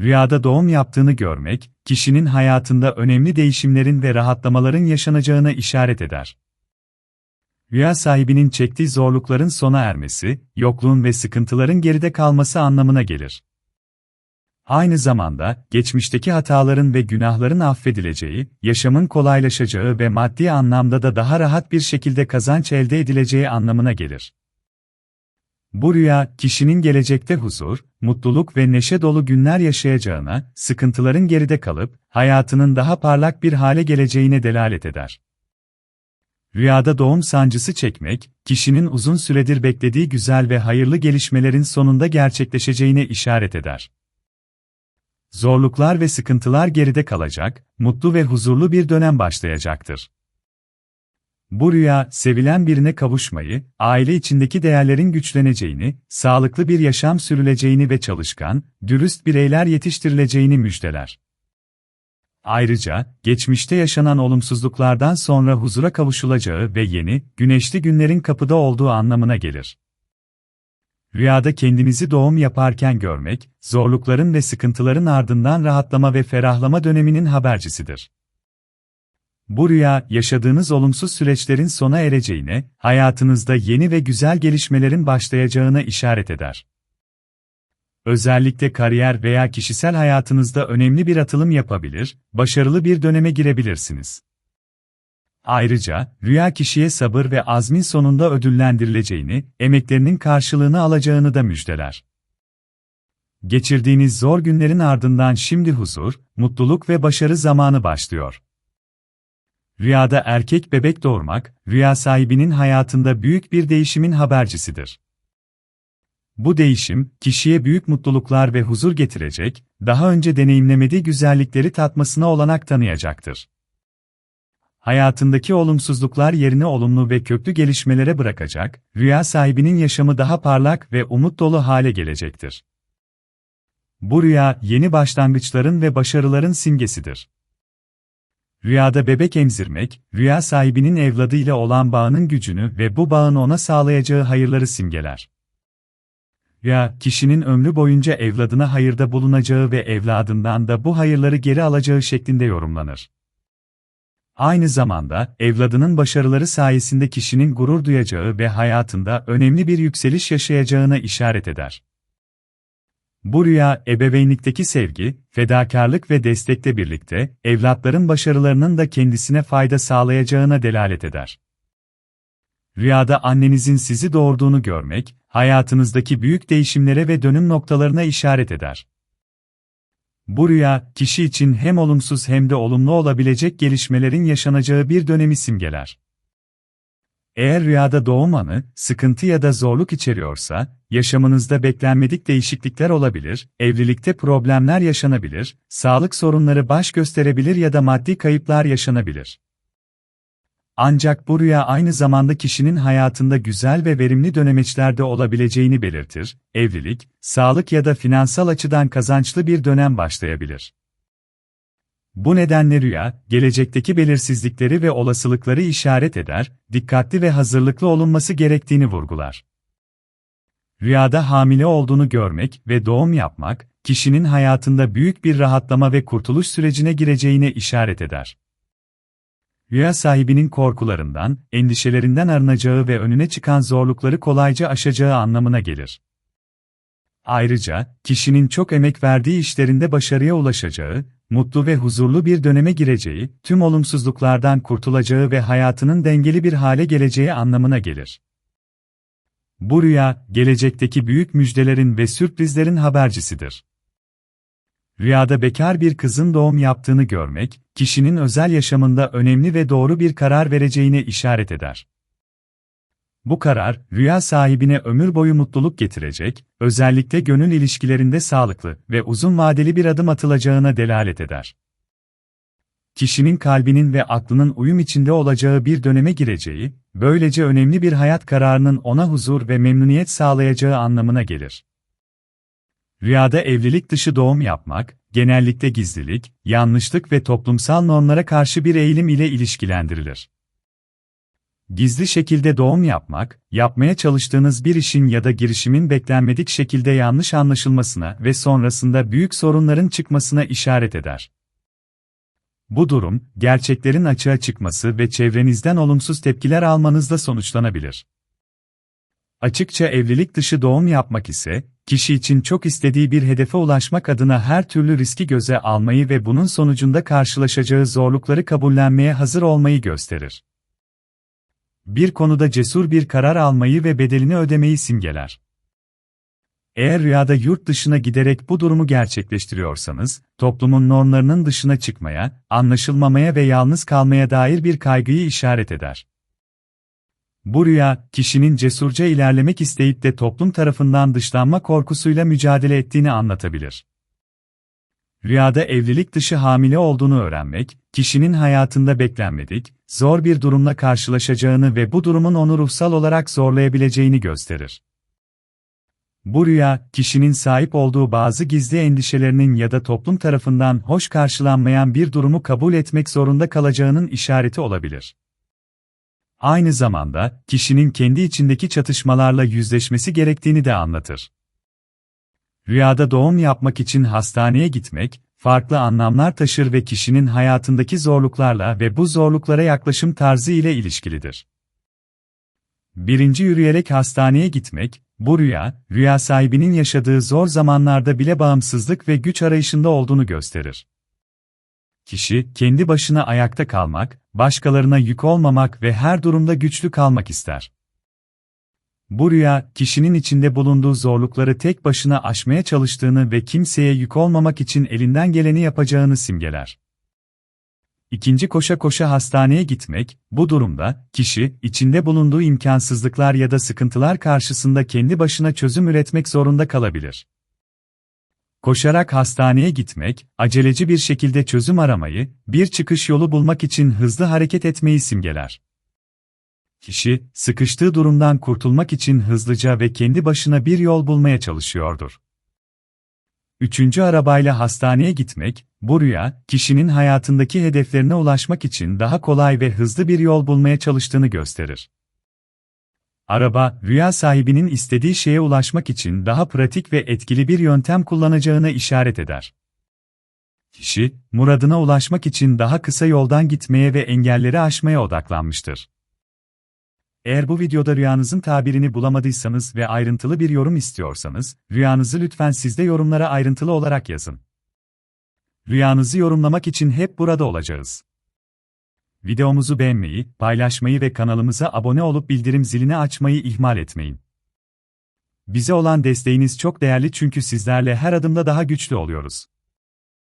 Rüyada doğum yaptığını görmek, kişinin hayatında önemli değişimlerin ve rahatlamaların yaşanacağına işaret eder. Rüya sahibinin çektiği zorlukların sona ermesi, yokluğun ve sıkıntıların geride kalması anlamına gelir. Aynı zamanda, geçmişteki hataların ve günahların affedileceği, yaşamın kolaylaşacağı ve maddi anlamda da daha rahat bir şekilde kazanç elde edileceği anlamına gelir. Bu rüya, kişinin gelecekte huzur, mutluluk ve neşe dolu günler yaşayacağına, sıkıntıların geride kalıp, hayatının daha parlak bir hale geleceğine delalet eder. Rüyada doğum sancısı çekmek, kişinin uzun süredir beklediği güzel ve hayırlı gelişmelerin sonunda gerçekleşeceğine işaret eder. Zorluklar ve sıkıntılar geride kalacak, mutlu ve huzurlu bir dönem başlayacaktır. Bu rüya, sevilen birine kavuşmayı, aile içindeki değerlerin güçleneceğini, sağlıklı bir yaşam sürüleceğini ve çalışkan, dürüst bireyler yetiştirileceğini müjdeler. Ayrıca, geçmişte yaşanan olumsuzluklardan sonra huzura kavuşulacağı ve yeni, güneşli günlerin kapıda olduğu anlamına gelir. Rüyada kendinizi doğum yaparken görmek, zorlukların ve sıkıntıların ardından rahatlama ve ferahlama döneminin habercisidir. Bu rüya, yaşadığınız olumsuz süreçlerin sona ereceğine, hayatınızda yeni ve güzel gelişmelerin başlayacağına işaret eder. Özellikle kariyer veya kişisel hayatınızda önemli bir atılım yapabilir, başarılı bir döneme girebilirsiniz. Ayrıca, rüya kişiye sabır ve azmin sonunda ödüllendirileceğini, emeklerinin karşılığını alacağını da müjdeler. Geçirdiğiniz zor günlerin ardından şimdi huzur, mutluluk ve başarı zamanı başlıyor. Rüyada erkek bebek doğurmak, rüya sahibinin hayatında büyük bir değişimin habercisidir. Bu değişim, kişiye büyük mutluluklar ve huzur getirecek, daha önce deneyimlemediği güzellikleri tatmasına olanak tanıyacaktır. Hayatındaki olumsuzluklar yerine olumlu ve köklü gelişmelere bırakacak, rüya sahibinin yaşamı daha parlak ve umut dolu hale gelecektir. Bu rüya, yeni başlangıçların ve başarıların simgesidir. Rüyada bebek emzirmek, rüya sahibinin evladıyla olan bağının gücünü ve bu bağın ona sağlayacağı hayırları simgeler. Rüya, kişinin ömrü boyunca evladına hayırda bulunacağı ve evladından da bu hayırları geri alacağı şeklinde yorumlanır. Aynı zamanda, evladının başarıları sayesinde kişinin gurur duyacağı ve hayatında önemli bir yükseliş yaşayacağına işaret eder. Bu rüya, ebeveynlikteki sevgi, fedakarlık ve destekle birlikte, evlatların başarılarının da kendisine fayda sağlayacağına delalet eder. Rüyada annenizin sizi doğurduğunu görmek, hayatınızdaki büyük değişimlere ve dönüm noktalarına işaret eder. Bu rüya, kişi için hem olumsuz hem de olumlu olabilecek gelişmelerin yaşanacağı bir dönemi simgeler. Eğer rüyada doğum anı, sıkıntı ya da zorluk içeriyorsa, yaşamınızda beklenmedik değişiklikler olabilir, evlilikte problemler yaşanabilir, sağlık sorunları baş gösterebilir ya da maddi kayıplar yaşanabilir. Ancak bu rüya aynı zamanda kişinin hayatında güzel ve verimli dönemeçlerde olabileceğini belirtir, evlilik, sağlık ya da finansal açıdan kazançlı bir dönem başlayabilir. Bu nedenle rüya, gelecekteki belirsizlikleri ve olasılıkları işaret eder, dikkatli ve hazırlıklı olunması gerektiğini vurgular. Rüyada hamile olduğunu görmek ve doğum yapmak, kişinin hayatında büyük bir rahatlama ve kurtuluş sürecine gireceğine işaret eder. Rüya sahibinin korkularından, endişelerinden arınacağı ve önüne çıkan zorlukları kolayca aşacağı anlamına gelir. Ayrıca, kişinin çok emek verdiği işlerinde başarıya ulaşacağı, mutlu ve huzurlu bir döneme gireceği, tüm olumsuzluklardan kurtulacağı ve hayatının dengeli bir hale geleceği anlamına gelir. Bu rüya, gelecekteki büyük müjdelerin ve sürprizlerin habercisidir. Rüyada bekar bir kızın doğum yaptığını görmek, kişinin özel yaşamında önemli ve doğru bir karar vereceğine işaret eder. Bu karar, rüya sahibine ömür boyu mutluluk getirecek, özellikle gönül ilişkilerinde sağlıklı ve uzun vadeli bir adım atılacağına delalet eder. kişinin kalbinin ve aklının uyum içinde olacağı bir döneme gireceği, böylece önemli bir hayat kararının ona huzur ve memnuniyet sağlayacağı anlamına gelir. Rüyada evlilik dışı doğum yapmak, genellikle gizlilik, yanlışlık ve toplumsal normlara karşı bir eğilim ile ilişkilendirilir. Gizli şekilde doğum yapmak, yapmaya çalıştığınız bir işin ya da girişimin beklenmedik şekilde yanlış anlaşılmasına ve sonrasında büyük sorunların çıkmasına işaret eder. Bu durum, gerçeklerin açığa çıkması ve çevrenizden olumsuz tepkiler almanızla sonuçlanabilir. Açıkça evlilik dışı doğum yapmak ise, kişi için çok istediği bir hedefe ulaşmak adına her türlü riski göze almayı ve bunun sonucunda karşılaşacağı zorlukları kabullenmeye hazır olmayı gösterir. Bir konuda cesur bir karar almayı ve bedelini ödemeyi simgeler. Eğer rüyada yurt dışına giderek bu durumu gerçekleştiriyorsanız, toplumun normlarının dışına çıkmaya, anlaşılmamaya ve yalnız kalmaya dair bir kaygıyı işaret eder. Bu rüya, kişinin cesurca ilerlemek isteyip de toplum tarafından dışlanma korkusuyla mücadele ettiğini anlatabilir. Rüyada evlilik dışı hamile olduğunu öğrenmek, kişinin hayatında beklenmedik, zor bir durumla karşılaşacağını ve bu durumun onu ruhsal olarak zorlayabileceğini gösterir. Bu rüya, kişinin sahip olduğu bazı gizli endişelerinin ya da toplum tarafından hoş karşılanmayan bir durumu kabul etmek zorunda kalacağının işareti olabilir. Aynı zamanda, kişinin kendi içindeki çatışmalarla yüzleşmesi gerektiğini de anlatır. Rüyada doğum yapmak için hastaneye gitmek, farklı anlamlar taşır ve kişinin hayatındaki zorluklarla ve bu zorluklara yaklaşım tarzı ile ilişkilidir. Birinci yürüyerek hastaneye gitmek, bu rüya, rüya sahibinin yaşadığı zor zamanlarda bile bağımsızlık ve güç arayışında olduğunu gösterir. Kişi, kendi başına ayakta kalmak, başkalarına yük olmamak ve her durumda güçlü kalmak ister. Bu rüya, kişinin içinde bulunduğu zorlukları tek başına aşmaya çalıştığını ve kimseye yük olmamak için elinden geleni yapacağını simgeler. İkinci koşa koşa hastaneye gitmek, bu durumda, kişi, içinde bulunduğu imkansızlıklar ya da sıkıntılar karşısında kendi başına çözüm üretmek zorunda kalabilir. Koşarak hastaneye gitmek, aceleci bir şekilde çözüm aramayı, bir çıkış yolu bulmak için hızlı hareket etmeyi simgeler. Kişi, sıkıştığı durumdan kurtulmak için hızlıca ve kendi başına bir yol bulmaya çalışıyordur. Üçüncü arabayla hastaneye gitmek, bu rüya, kişinin hayatındaki hedeflerine ulaşmak için daha kolay ve hızlı bir yol bulmaya çalıştığını gösterir. Araba, rüya sahibinin istediği şeye ulaşmak için daha pratik ve etkili bir yöntem kullanacağına işaret eder. Kişi, muradına ulaşmak için daha kısa yoldan gitmeye ve engelleri aşmaya odaklanmıştır. Eğer bu videoda rüyanızın tabirini bulamadıysanız ve ayrıntılı bir yorum istiyorsanız, rüyanızı lütfen sizde yorumlara ayrıntılı olarak yazın. Rüyanızı yorumlamak için hep burada olacağız. Videomuzu beğenmeyi, paylaşmayı ve kanalımıza abone olup bildirim zilini açmayı ihmal etmeyin. Bize olan desteğiniz çok değerli çünkü sizlerle her adımda daha güçlü oluyoruz.